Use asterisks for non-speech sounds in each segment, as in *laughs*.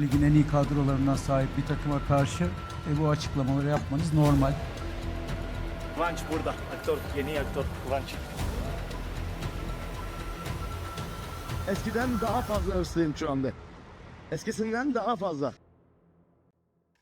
ligin en iyi kadrolarından sahip bir takıma karşı e, bu açıklamaları yapmanız normal. Kıvanç burada. Aktör, yeni aktör Kıvanç. Eskiden daha fazla hırslıyım şu anda. Eskisinden daha fazla.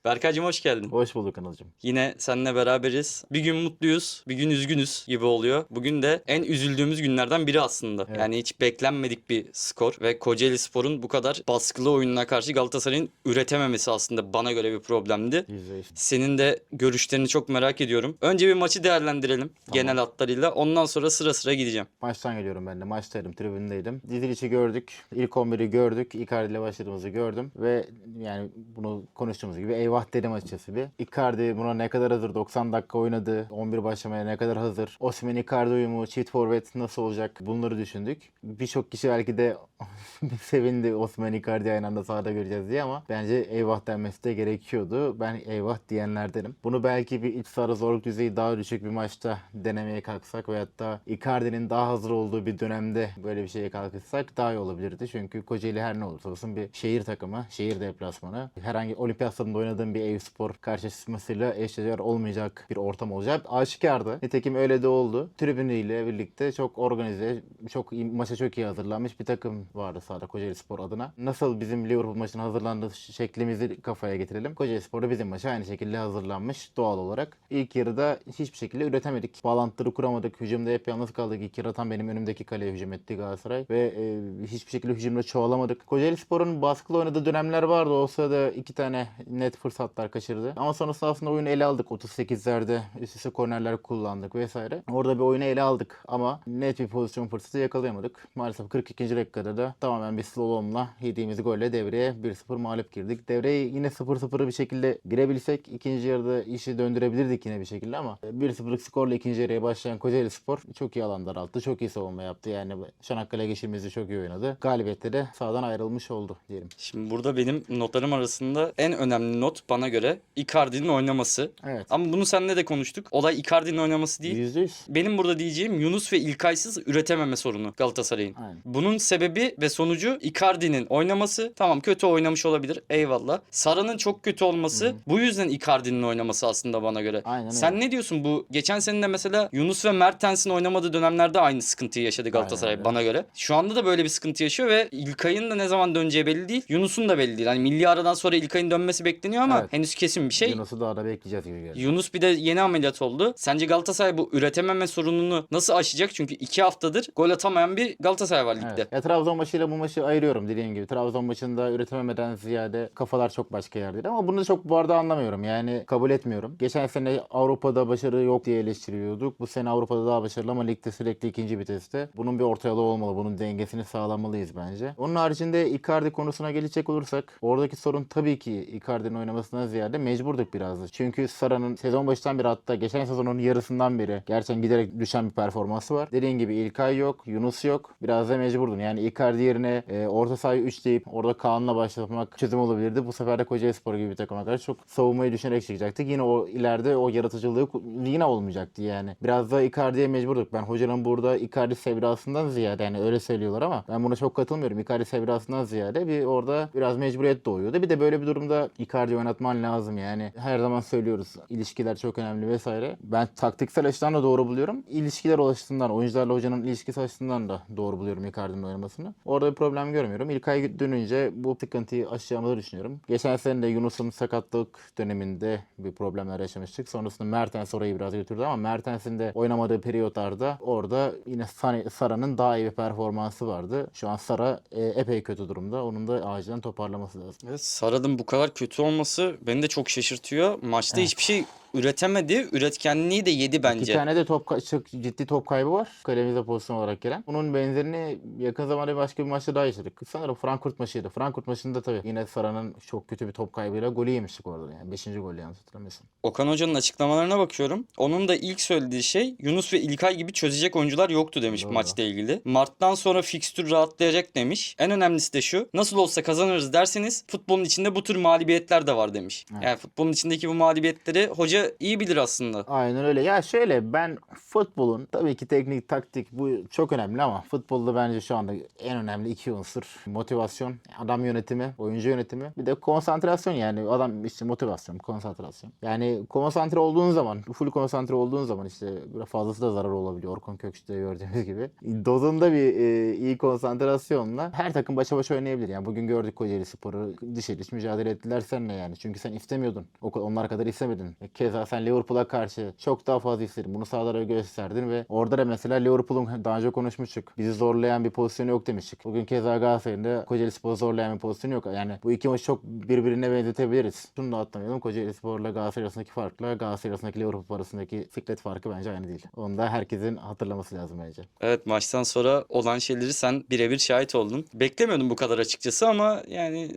Berkaycığım hoş geldin. Hoş bulduk Anılcım. Yine seninle beraberiz. Bir gün mutluyuz, bir gün üzgünüz gibi oluyor. Bugün de en üzüldüğümüz günlerden biri aslında. Evet. Yani hiç beklenmedik bir skor ve Kocaeli Spor'un bu kadar baskılı oyununa karşı Galatasaray'ın üretememesi aslında bana göre bir problemdi. Senin de görüşlerini çok merak ediyorum. Önce bir maçı değerlendirelim genel hatlarıyla. Ondan sonra sıra sıra gideceğim. Maçtan geliyorum ben de. Maçtaydım, tribündeydim. Dizilişi gördük. İlk 11'i gördük. Icardi ile başladığımızı gördüm. Ve yani bunu konuştuğumuz gibi eyvah dedim açıkçası bir. Icardi buna ne kadar hazır? 90 dakika oynadı. 11 başlamaya ne kadar hazır? Osimhen Icardi uyumu, çift forvet nasıl olacak? Bunları düşündük. Birçok kişi belki de *laughs* sevindi Osimhen Icardi aynı anda sahada göreceğiz diye ama bence eyvah denmesi de gerekiyordu. Ben eyvah diyenlerdenim. Bunu belki bir iç saha zorluk düzeyi daha düşük bir maçta denemeye kalksak veyahut da Icardi'nin daha hazır olduğu bir dönemde böyle bir şeye kalkışsak daha iyi olabilirdi. Çünkü Kocaeli her ne olursa olsun bir şehir takımı, şehir deplasmanı. Herhangi olimpiyat stadında oynadığım bir Eyüpspor karşılaşmasıyla eşdeğer olmayacak bir ortam olacak. Aşikardı. Nitekim öyle de oldu. Tribünüyle birlikte çok organize, çok iyi, maça çok iyi hazırlanmış bir takım vardı sahada Kocaeli Spor adına. Nasıl bizim Liverpool maçına hazırlandığı şeklimizi kafaya getirelim. Kocaeli Spor da bizim maça aynı şekilde hazırlanmış doğal olarak. İlk yarıda hiçbir şekilde üretemedik. Bağlantıları kuramadık. Hücumda hep yalnız kaldık. İlk yarı tam benim önümdeki kaleye hücum etti Galatasaray. Ve e, hiçbir şekilde hücumda çoğalamadık. Kocaeli Spor'un baskılı oynadığı dönemler vardı. O sırada iki tane net fırsatlar kaçırdı. Ama sonrasında aslında oyunu ele aldık. 38'lerde üst üste kornerler kullandık vesaire. Orada bir oyunu ele aldık ama net bir pozisyon fırsatı yakalayamadık. Maalesef 42. dakikada da tamamen bir slalomla yediğimiz golle devreye 1-0 mağlup girdik. Devreye yine 0-0'ı bir şekilde girebilsek ikinci yarıda işi döndürebilirdik yine bir şekilde ama 1-0'lık skorla ikinci yarıya başlayan Kocaeli Spor çok iyi alan daralttı. Çok iyi savunma yaptı. Yani Çanakkale geçişimizi çok iyi oynadı. Galibiyette de sağdan ayrılmış oldu diyelim. Şimdi burada benim notlarım arasında en önemli not bana göre Icardi'nin oynaması. Evet. Ama bunu seninle de konuştuk. Olay Icardi'nin oynaması değil. %100. Benim burada diyeceğim Yunus ve İlkay'sız üretememe sorunu Galatasaray'ın. Aynen. Bunun sebebi ve sonucu Icardi'nin oynaması. Tamam kötü oynamış olabilir. Eyvallah. Sara'nın çok kötü olması. Bu yüzden Icardi'nin oynaması aslında bana göre. Aynen Sen öyle. ne diyorsun bu? Geçen sene de mesela Yunus ve Mertens'in oynamadığı dönemlerde aynı sıkıntıyı yaşadı Galatasaray öyle. bana göre. Şu anda da böyle bir sıkıntı yaşıyor ve İlkay'ın da ne zaman döneceği belli değil. Yunus'un da belli değil. Hani milli aradan sonra İlkay'ın dönmesi bekleniyor ama Evet. henüz kesin bir şey. Yunus'u daha da bekleyeceğiz gibi geldi. Yunus bir de yeni ameliyat oldu. Sence Galatasaray bu üretememe sorununu nasıl aşacak? Çünkü iki haftadır gol atamayan bir Galatasaray var ligde. Evet. Ya Trabzon maçıyla bu maçı ayırıyorum dediğim gibi. Trabzon maçında üretememeden ziyade kafalar çok başka yerdeydi. Ama bunu çok bu arada anlamıyorum. Yani kabul etmiyorum. Geçen sene Avrupa'da başarı yok diye eleştiriyorduk. Bu sene Avrupa'da daha başarılı ama ligde sürekli ikinci viteste. Bunun bir orta yolu olmalı. Bunun dengesini sağlamalıyız bence. Onun haricinde Icardi konusuna gelecek olursak oradaki sorun tabii ki Icardi'nin oynamasından ziyade mecburduk biraz da. Çünkü Sara'nın sezon başından beri hatta geçen sezonun yarısından beri gerçekten giderek düşen bir performansı var. Dediğin gibi İlkay yok, Yunus yok. Biraz da mecburdun. Yani Icardi yerine e, orta sahayı 3 deyip orada Kaan'la başlatmak çözüm olabilirdi. Bu sefer de Kocaeli Spor gibi bir takıma karşı çok savunmayı düşünerek çıkacaktık. Yine o ileride o yaratıcılığı yine olmayacaktı yani. Biraz da Icardi'ye mecburduk. Ben hocanın burada Icardi sevrasından ziyade yani öyle söylüyorlar ama ben buna çok katılmıyorum. Icardi sevrasından ziyade bir orada biraz mecburiyet doğuyordu. Bir de böyle bir durumda Icardi oynatman lazım yani. Her zaman söylüyoruz ilişkiler çok önemli vesaire. Ben taktiksel açıdan da doğru buluyorum. İlişkiler açısından, oyuncularla hocanın ilişkisi açısından da doğru buluyorum Icardi'nin oynamasını. Orada bir problem görmüyorum. İlkay dönünce bu sıkıntıyı aşacağımızı düşünüyorum. Geçen sene de Yunus'un sakatlık döneminde bir problemler yaşamıştık. Sonrasında Mertens orayı biraz götürdü ama Mertens'in de oynamadığı periyotlarda orada yine Sara'nın daha iyi bir performansı vardı. Şu an Sara e, epey kötü durumda. Onun da acilen toparlaması lazım. Evet, Sara'nın bu kadar kötü olması beni de çok şaşırtıyor. Maçta hiçbir şey üretemedi. Üretkenliği de yedi İki bence. tane de top çok ciddi top kaybı var. Kalemize pozisyon olarak gelen. Bunun benzerini yakın zamanda başka bir maçta daha yaşadık. Sanırım Frankfurt maçıydı. Frankfurt maçında tabii yine Sara'nın çok kötü bir top kaybıyla golü yemiştik orada. Yani 5. gol yanlış hatırlamıyorsam. Okan Hoca'nın açıklamalarına bakıyorum. Onun da ilk söylediği şey Yunus ve İlkay gibi çözecek oyuncular yoktu demiş Doğru. maçla ilgili. Mart'tan sonra fikstür rahatlayacak demiş. En önemlisi de şu. Nasıl olsa kazanırız derseniz futbolun içinde bu tür mağlubiyetler de var demiş. Evet. Yani futbolun içindeki bu mağlubiyetleri hoca detayları iyi bilir aslında. Aynen öyle. Ya şöyle ben futbolun tabii ki teknik, taktik bu çok önemli ama futbolda bence şu anda en önemli iki unsur motivasyon, adam yönetimi, oyuncu yönetimi bir de konsantrasyon yani adam işte motivasyon, konsantrasyon. Yani konsantre olduğun zaman, full konsantre olduğun zaman işte biraz fazlası da zarar olabiliyor. Orkun Kökçü'de gördüğümüz gibi. Dozunda bir e, iyi konsantrasyonla her takım başa başa oynayabilir. Yani bugün gördük Kocaeli Spor'u dışarı hiç mücadele ettiler seninle yani. Çünkü sen istemiyordun. Onlar kadar istemedin. Keza sen Liverpool'a karşı çok daha fazla istedin. Bunu sahalara gösterdin ve orada da mesela Liverpool'un daha önce konuşmuştuk. Bizi zorlayan bir pozisyonu yok demiştik. Bugün keza Galatasaray'ın da Kocaeli Spor'u zorlayan bir pozisyonu yok. Yani bu iki maçı çok birbirine benzetebiliriz. Şunu da atlamayalım. Kocaeli Spor'la Galatasaray arasındaki farkla Galatasaray arasındaki Liverpool arasındaki siklet farkı bence aynı değil. Onu da herkesin hatırlaması lazım bence. Evet maçtan sonra olan şeyleri sen birebir şahit oldun. Beklemiyordum bu kadar açıkçası ama yani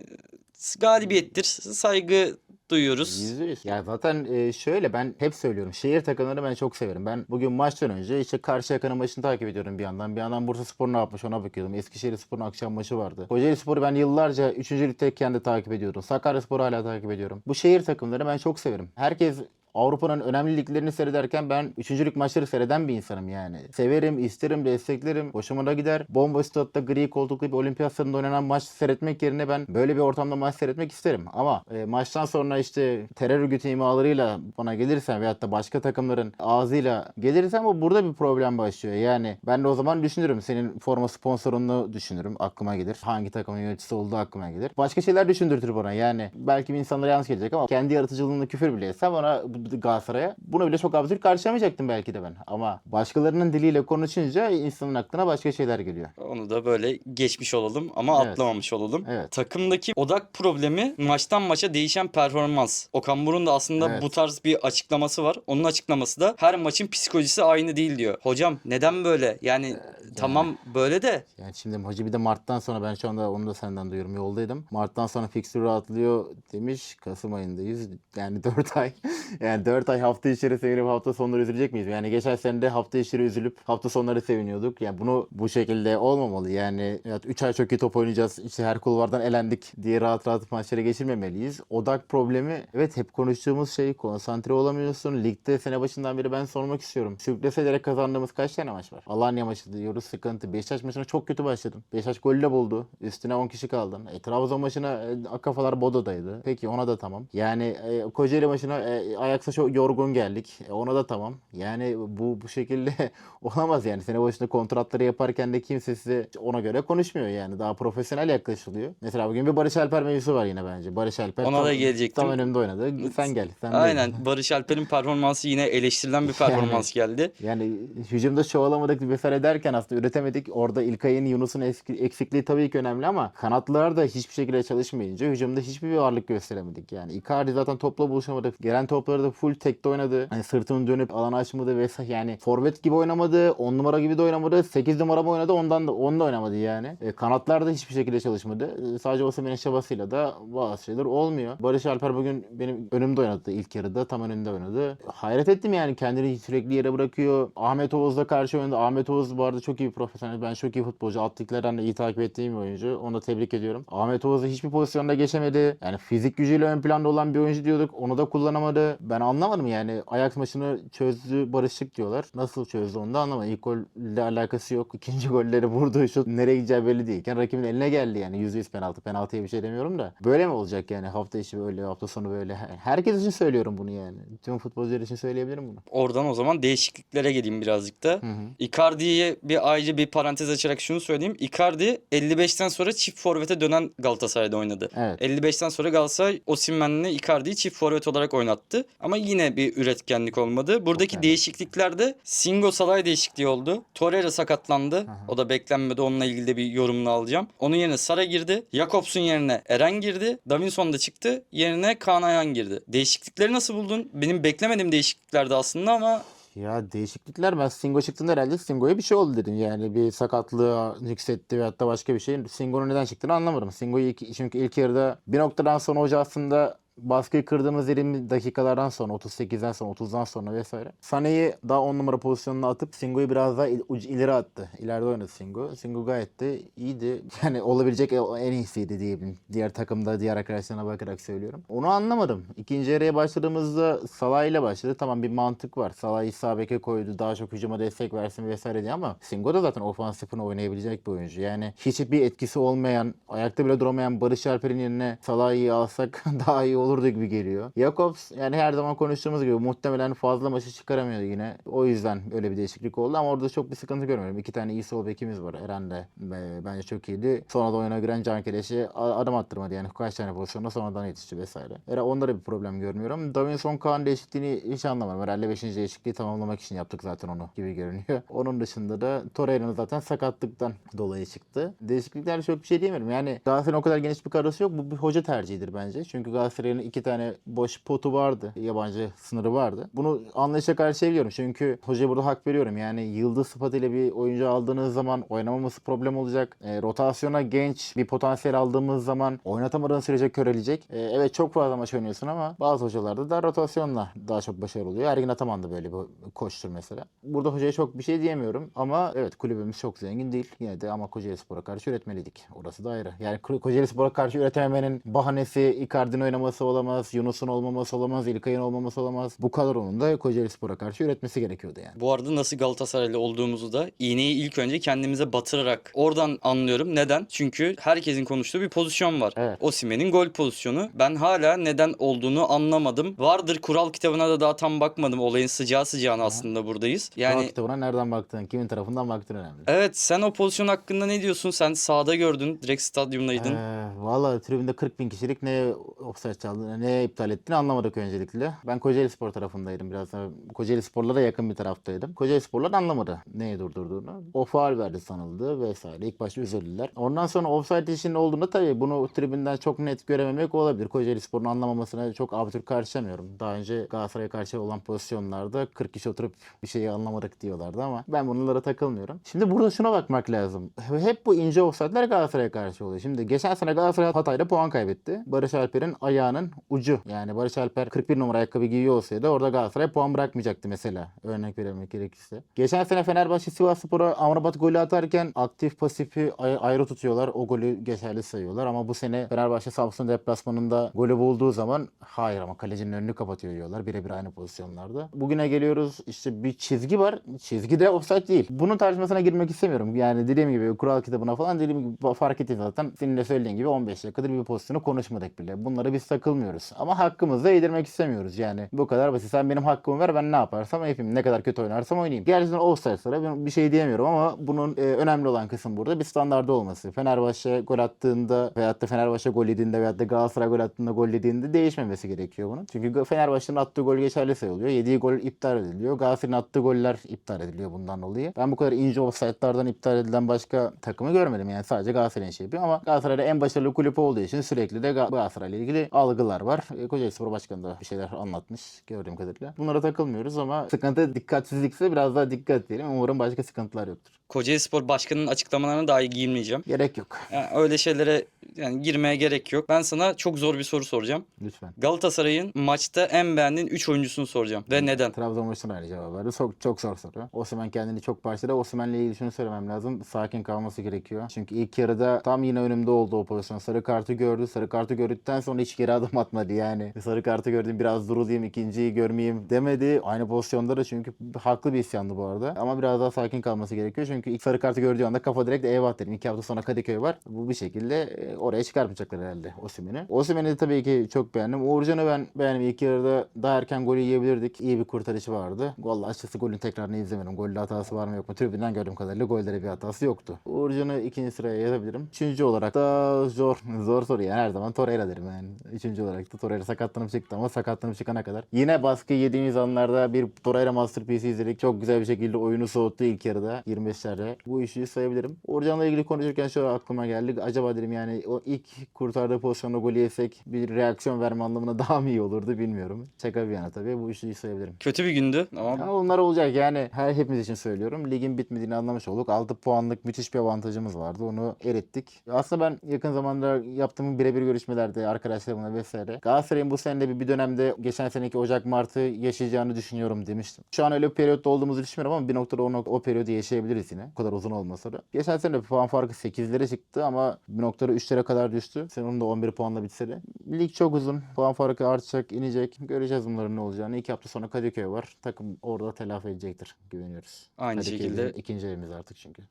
galibiyettir. Saygı duyuyoruz. Yüzde yüz. Ya zaten e, şöyle ben hep söylüyorum. Şehir takımlarını ben çok severim. Ben bugün maçtan önce işte Karşıyaka'nın maçını takip ediyorum bir yandan. Bir yandan Bursa Spor ne yapmış ona bakıyordum. Eskişehir Spor'un akşam maçı vardı. Kocaeli Spor'u ben yıllarca 3. ligdeyken de takip ediyordum. Sakarya Spor'u hala takip ediyorum. Bu şehir takımları ben çok severim. Herkes Avrupa'nın önemli liglerini seyrederken ben üçüncülük maçları seyreden bir insanım yani. Severim, isterim, desteklerim. Hoşuma da gider. Bomboş statta gri koltuklu bir olimpiyat stadında oynanan maç seyretmek yerine ben böyle bir ortamda maç seyretmek isterim. Ama e, maçtan sonra işte terör örgütü imalarıyla bana gelirsen veyahut da başka takımların ağzıyla gelirsen bu burada bir problem başlıyor. Yani ben de o zaman düşünürüm. Senin forma sponsorunu düşünürüm. Aklıma gelir. Hangi takımın yöneticisi olduğu aklıma gelir. Başka şeyler düşündürtür bana. Yani belki bir insanlara yanlış gelecek ama kendi yaratıcılığında küfür bile etsem ona Galatasaray'a bunu bile çok absürt karşılamayacaktım belki de ben. Ama başkalarının diliyle konuşunca insanın aklına başka şeyler geliyor. Onu da böyle geçmiş olalım ama Evet. atlamamış olalım. Evet. Takımdaki odak problemi maçtan maça değişen performans. Okan Burun da aslında Evet. bu tarz bir açıklaması var. Onun açıklaması da her maçın psikolojisi aynı değil diyor. Hocam neden böyle? Yani tamam böyle de Yani şimdi Hacı bir de Mart'tan sonra ben şu anda onu da senden duyuyorum yoldaydım. Mart'tan sonra fikstür rahatlıyor demiş. Kasım ayındayız. Yani *laughs* 4 ay. Yani 4 ay hafta içleri sevinip hafta sonları üzülecek miyiz? Yani geçen sene de hafta içleri üzülüp hafta sonları seviniyorduk. Yani bunu bu şekilde olmamalı. Yani 3 ay çok iyi top oynayacağız. İşte her kulvardan elendik diye rahat rahat maçlara geçirmemeliyiz. Odak problemi evet hep konuştuğumuz şey konsantre olamıyorsun. Ligde sene başından beri ben sormak istiyorum. Sürüklese kazandığımız kaç tane maç var? Alanya maçı diyoruz sıkıntı. Beşiktaş maçına çok kötü başladın. Beşiktaş golü de buldu. Üstüne 10 kişi kaldın. E, Trabzon maçına e, kafalar Bodo'daydı. Peki ona da tamam. Yani e, Kocaeli maçına e, Ajax'a çok yorgun geldik. E, ona da tamam. Yani bu bu şekilde *laughs* olamaz yani. Sene başında kontratları yaparken de kimse size ona göre konuşmuyor yani. Daha profesyonel yaklaşılıyor. Mesela bugün bir Barış Alper mevzusu var yine bence. Barış Alper Ona tam, da gelecektim. tam önümde oynadı. Sen gel. Sen de aynen Barış Alper'in performansı yine eleştirilen bir *laughs* performans geldi. Yani hücumda çoğalamadık vesaire derken aslında üretemedik. Orada İlkay'ın Yunus'un eksikliği tabii ki önemli ama kanatlar da hiçbir şekilde çalışmayınca hücumda hiçbir bir varlık gösteremedik. Yani Icardi zaten topla buluşamadık. Gelen topları da full tekte oynadı. Hani sırtını dönüp alan açmadı vesaire. Yani forvet gibi oynamadı. 10 numara gibi de oynamadı. 8 numara mı oynadı ondan da onu da oynamadı yani. E, kanatlar da hiçbir şekilde çalışmadı. E, sadece Osimhen'in çabasıyla da bazı şeyler olmuyor. Barış Alper bugün benim önümde oynadı ilk yarıda. Tam önünde oynadı. Hayret ettim yani kendini sürekli yere bırakıyor. Ahmet Oğuz'la karşı oynadı. Ahmet Oğuz bu arada çok iyi bir profesyonel. Ben çok iyi futbolcu. De iyi takip ettiğim bir oyuncu. Onu da tebrik ediyorum. Ahmet Oğuz da hiçbir pozisyonda geçemedi. Yani fizik gücüyle ön planda olan bir oyuncu diyorduk. Onu da kullanamadı. Ben anlamadım yani. Ajax maçını çözdü barışık diyorlar. Nasıl çözdü onu da anlamadım. İlk golle alakası yok. İkinci golleri vurduğu şut nereye gideceği belli değilken rakibin eline geldi yani. %100 penaltı. Penaltıya bir şey demiyorum da. Böyle mi olacak yani? Hafta içi böyle, hafta sonu böyle. Herkes için söylüyorum bunu yani. Tüm futbolcular için söyleyebilirim bunu. Oradan o zaman değişikliklere geleyim birazcık da. Hı hı. Icardi'ye bir ayrıca bir parantez açarak şunu söyleyeyim. Icardi 55'ten sonra çift forvete dönen Galatasaray'da oynadı. Evet. 55'ten sonra Galatasaray Osimhen'le Icardi'yi çift forvet olarak oynattı. Ama yine bir üretkenlik olmadı. Buradaki Çok değişikliklerde Singo Salay değişikliği oldu. Torreira sakatlandı. O da beklenmedi. Onunla ilgili de bir yorumunu alacağım. Onun yerine Sara girdi. Jakobs'un yerine Eren girdi. Davinson da çıktı. Yerine Kaan Ayhan girdi. Değişiklikleri nasıl buldun? Benim beklemediğim değişikliklerdi aslında ama Ya değişiklikler ben Singo çıktığında herhalde Singo'ya bir şey oldu dedim. Yani bir sakatlığı yükseltti ve hatta başka bir şey. Singo'nun neden çıktığını anlamadım. Singo'yu çünkü ilk yarıda bir noktadan sonra hoca aslında baskıyı kırdığımız 20 dakikalardan sonra 38'den sonra 30'dan sonra vesaire. Sane'yi daha 10 numara pozisyonuna atıp Singo'yu biraz daha il- ileri attı. İleride oynadı Singo. Singo gayet de iyiydi. Yani olabilecek en iyisiydi diyebilirim. Diğer takımda diğer arkadaşlarına bakarak söylüyorum. Onu anlamadım. İkinci yarıya başladığımızda Salah ile başladı. Tamam bir mantık var. Salah'ı sağ beke koydu. Daha çok hücuma destek versin vesaire diye ama Singo da zaten ofansifini oynayabilecek bir oyuncu. Yani hiçbir etkisi olmayan, ayakta bile duramayan Barış Alper'in yerine Salah'ı alsak *laughs* daha iyi olurdu gibi geliyor. Jakobs yani her zaman konuştuğumuz gibi muhtemelen fazla maçı çıkaramıyordu yine. O yüzden öyle bir değişiklik oldu ama orada çok bir sıkıntı görmüyorum. İki tane iyi sol bekimiz var. Eren de e, bence çok iyiydi. Sonra da oyuna giren Can Keleş'i adım attırmadı yani kaç tane pozisyonda sonradan yetişti vesaire. Eren onlara bir problem görmüyorum. Davinson Kaan değişikliğini hiç anlamadım. Herhalde 5. değişikliği tamamlamak için yaptık zaten onu gibi görünüyor. Onun dışında da Torreira'nın zaten sakatlıktan dolayı çıktı. Değişiklikler çok bir şey diyemiyorum. Yani Galatasaray'ın o kadar geniş bir kadrosu yok. Bu bir hoca tercihidir bence. Çünkü Galatasaray'ın iki tane boş potu vardı. Yabancı sınırı vardı. Bunu anlayışa karşılayabiliyorum. Çünkü hocaya burada hak veriyorum. Yani yıldız sıfatıyla bir oyuncu aldığınız zaman oynamaması problem olacak. E, rotasyona genç bir potansiyel aldığımız zaman oynatamadığın sürece köreleyecek. E, evet çok fazla maç oynuyorsun ama bazı hocalarda da rotasyonla daha çok başarılı oluyor. Ergin Ataman da böyle bir koçtur mesela. Burada hocaya çok bir şey diyemiyorum ama evet kulübümüz çok zengin değil. Yine de ama Kocaeli Spor'a karşı üretmeliydik. Orası da ayrı. Yani Ko- Kocaeli Spor'a karşı üretememenin bahanesi Icardi'nin oynaması olamaz, Yunus'un olmaması olamaz, İlkay'ın olmaması olamaz. Bu kadronun da Kocaeli Spor'a karşı üretmesi gerekiyordu yani. Bu arada nasıl Galatasaraylı olduğumuzu da iğneyi ilk önce kendimize batırarak oradan anlıyorum. Neden? Çünkü herkesin konuştuğu bir pozisyon var. Evet. Osimhen'in gol pozisyonu. Ben hala neden olduğunu anlamadım. Vardır kural kitabına da daha tam bakmadım. Olayın sıcağı sıcağına aslında buradayız. Yani Yani kitabına nereden baktığın, kimin tarafından baktığın önemli. evet sen o pozisyon hakkında ne diyorsun? Sen sahada gördün. Direkt stadyumdaydın. Ee, Valla tribünde 40 bin kişilik neye offside çaldığını, neye iptal ettiğini anlamadık öncelikle. Ben Kocaeli Spor tarafındaydım biraz. Kocaeli Sporlara yakın bir taraftaydım. Kocaeli Sporlar anlamadı neye durdurduğunu. O faal verdi sanıldı vesaire. İlk başta üzüldüler. Ondan sonra offside işinin olduğunda tabii bunu tribünden çok net görememek olabilir. Kocaeli Spor'un anlamamasına çok absürt karşılamıyorum. Daha önce Galatasaray'a karşı olan pozisyonlarda 40 kişi oturup bir şeyi anlamadık diyorlardı ama ben bunlara takılmıyorum. Şimdi burada şuna bakmak lazım. Hep bu ince offside'ler Galatasaray'a karşı oluyor. Şimdi geçen sene Galatasaray Hatay'da puan kaybetti. Barış Alper'in ayağının ucu. Yani Barış Alper 41 numara ayakkabı giyiyor olsaydı orada Galatasaray puan bırakmayacaktı mesela. Örnek vermek gerekirse. Geçen sene Fenerbahçe Sivas Spor'a Amrabat golü atarken aktif pasifi ay- ayrı tutuyorlar. O golü geçerli sayıyorlar ama bu sene Fenerbahçe Samsun deplasmanında golü bulduğu zaman hayır ama kalecinin önünü kapatıyor diyorlar. Birebir aynı pozisyonlarda. Bugüne geliyoruz işte bir çizgi var. Çizgi de offside değil. Bunun tartışmasına girmek istemiyorum. Yani dediğim gibi kural kitabına falan dediğim gibi fark ettiğiniz zaten senin de söylediğin gibi 15 dakikadır bir pozisyonu konuşmadık bile. Bunlara biz takılmıyoruz. Ama hakkımızı yedirmek istemiyoruz yani. Bu kadar basit. Sen benim hakkımı ver ben ne yaparsam yapayım. Ne kadar kötü oynarsam oynayayım. Gerçekten offside'lara ben bir şey diyemiyorum ama bunun e, önemli olan kısım burada bir standardı olması. Fenerbahçe gol attığında veyahut da Fenerbahçe gol yediğinde veyahut da Galatasaray gol attığında gol yediğinde değişmemesi gerekiyor bunun. Çünkü Fenerbahçe'nin attığı gol geçerli sayılıyor. Yediği gol iptal ediliyor. Galatasaray'ın attığı goller iptal ediliyor bundan dolayı. Ben bu kadar ince offside'lardan iptal edilen başka takımı görmedim. Yani sadece Galatasaray'ın şey yapıyor ama Galatasaray'da en başarılı kulüp olduğu için sürekli de Ga- Galatasaray'la ilgili algılar var. E, Spor Başkanı da bir şeyler anlatmış gördüğüm kadarıyla. Bunlara takılmıyoruz ama sıkıntı dikkatsizlikse biraz daha dikkat diyelim. Umarım başka sıkıntılar yoktur. Kocaeli Spor Başkanı'nın açıklamalarına dahi girmeyeceğim. Gerek yok. Yani öyle şeylere yani girmeye gerek yok. Ben sana çok zor bir soru soracağım. Lütfen. Galatasaray'ın maçta en beğendiğin 3 oyuncusunu soracağım. Ve neden? Trabzon maçına aynı cevap verdi. Çok, çok zor soru. Osimhen kendini çok parçaladı. Osimhen'le ilgili şunu söylemem lazım. Sakin kalması gerekiyor. Çünkü ilk yarıda tam yine önümde oldu o pozisyon. Sarı kartı gördü. Sarı kartı gördükten sonra hiç geri adım atmadı yani. Sarı kartı gördüm biraz durulayım ikinciyi görmeyeyim demedi. Aynı pozisyonda da çünkü haklı bir isyandı bu arada. Ama biraz daha sakin kalması gerekiyor. Çünkü ilk sarı kartı gördüğü anda kafa direkt eyvah dedim. İki hafta sonra Kadıköy var. Bu bir şekilde e, oraya çıkartmayacaklar herhalde Osimhen'i. Osimhen'i de tabii ki çok beğendim. Uğurcan'ı ben beğendim. İlk yarıda daha erken golü yiyebilirdik. İyi bir kurtarışı vardı. Vallahi açıkçası golün tekrarını izlemedim. Golde hatası var mı yok mu? Tribünden gördüğüm kadarıyla golde bir hatası yoktu. Uğurcan'ı ikinci sıraya yazabilirim. Üçüncü olarak da zor. Zor soru yani. Her zaman Torreira derim yani. Üçüncü olarak da Torreira sakatlanıp çıktı ama sakatlanıp çıkana kadar. Yine baskı yediğimiz anlarda bir Torreira Masterpiece izledik. Çok güzel bir şekilde oyunu soğuttu ilk yarıda. 25'lerde. Bu işi sayabilirim. Uğurcan'la ilgili konuşurken şu aklıma geldi. Acaba dedim yani o ilk kurtardığı pozisyonda golü yesek bir reaksiyon verme anlamına *laughs* daha mı iyi olurdu bilmiyorum. Şaka bir yana tabii. Bu işi sayabilirim. Kötü bir gündü ama onlar olacak yani her hepimiz için söylüyorum. Ligin bitmediğini anlamış olduk. 6 puanlık müthiş bir avantajımız vardı. Onu erittik. Aslında ben yakın zamanda yaptığım birebir görüşmelerde arkadaşlarımla vesaire. Galatasaray'ın bu sene de bir, bir dönemde geçen seneki Ocak Mart'ı yaşayacağını düşünüyorum demiştim. Şu an öyle bir periyotta olduğumuzu düşünmüyorum ama bir noktada o, o periyodu yaşayabiliriz yine. O kadar uzun olmasa da. Geçen sene puan farkı 8'lere çıktı ama bir noktada 3'lere kadar düştü. Senin de 11 puanla bitse de. Lig çok uzun. Puan farkı artacak, inecek. Göreceğiz bunların ne olacağını. İki hafta sonra Kadıköy var. Takım orada telafi edecektir. Güveniyoruz. Aynı Kadıköy şekilde ikinci evimiz artık çünkü.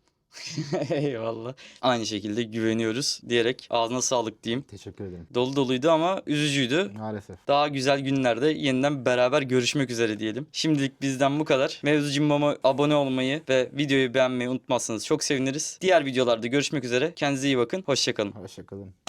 *laughs* Eyvallah. Aynı şekilde güveniyoruz diyerek ağzına sağlık diyeyim. Teşekkür ederim. Dolu doluydu ama üzücüydü. Maalesef. Daha güzel günlerde yeniden beraber görüşmek üzere diyelim. Şimdilik bizden bu kadar. Mevzu Cimbom'a abone olmayı ve videoyu beğenmeyi unutmazsanız çok seviniriz. Diğer videolarda görüşmek üzere. Kendinize iyi bakın. Hoşçakalın. Hoşçakalın.